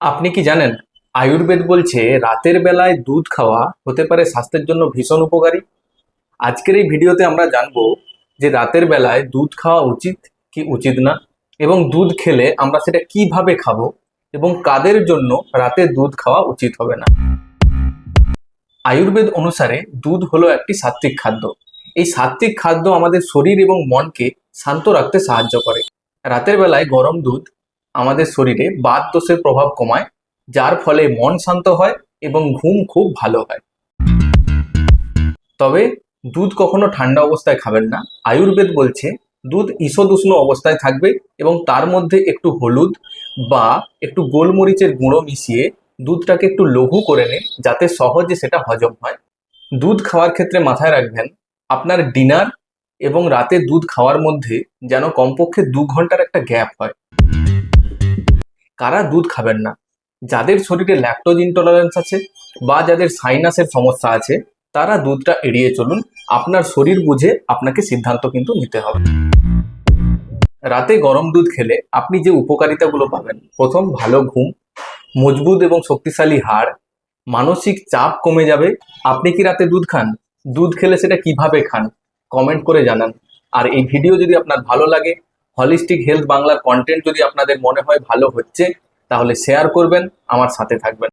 আপনি কি জানেন, আয়ুর্বেদ বলছে রাতের বেলায় দুধ খাওয়া হতে পারে স্বাস্থ্যের জন্য ভীষণ উপকারী? আজকের এই ভিডিওতে আমরা জানব যে রাতের বেলায় দুধ খাওয়া উচিত কি উচিত না এবং দুধ খেলে আমরা সেটা কীভাবে খাব এবং কাদের জন্য রাতে দুধ খাওয়া উচিত হবে না। আয়ুর্বেদ অনুসারে দুধ হলো একটি সাত্ত্বিক খাদ্য। এই সাত্ত্বিক খাদ্য আমাদের শরীর এবং মনকে শান্ত রাখতে সাহায্য করে। রাতের বেলায় গরম দুধ আমাদের শরীরে বাত দোষের প্রভাব কমায়, যার ফলে মন শান্ত হয় এবং ঘুম খুব ভালো হয়। তবে দুধ কখনো ঠান্ডা অবস্থায় খাবেন না। আয়ুর্বেদ বলছে, দুধ ঈষদুষ্ণ অবস্থায় থাকবে এবং তার মধ্যে একটু হলুদ বা একটু গোলমরিচের গুঁড়ো মিশিয়ে দুধটাকে একটু লঘু করে নিন, যাতে সহজে সেটা হজম হয়। দুধ খাওয়ার ক্ষেত্রে মাথায় রাখবেন, আপনার ডিনার এবং রাতে দুধ খাওয়ার মধ্যে যেন কমপক্ষে দু ঘণ্টার একটা গ্যাপ হয়। কারা দুধ খাবেন না? যাদের শরীরে ল্যাকটোজ ইনটলারেন্স আছে বা যাদের সাইনাসের সমস্যা আছে, তারা দুধটা এড়িয়ে চলুন। আপনার শরীর বুঝে আপনাকে সিদ্ধান্ত কিন্তু নিতে হবে। রাতে গরম দুধ খেলে আপনি যে উপকারিতাগুলো পাবেন, প্রথম ভালো ঘুম, মজবুত এবং শক্তিশালী হাড়, মানসিক চাপ কমে যাবে। আপনি কি রাতে দুধ খান? দুধ খেলে সেটা কীভাবে খান? কমেন্ট করে জানান। আর এই ভিডিও যদি আপনার ভালো লাগে হলিস্টিক হেলথ বাংলার কন্টেন্ট যদি আপনাদের মনে হয় ভালো হচ্ছে, তাহলে শেয়ার করবেন, আমার সাথে থাকবেন।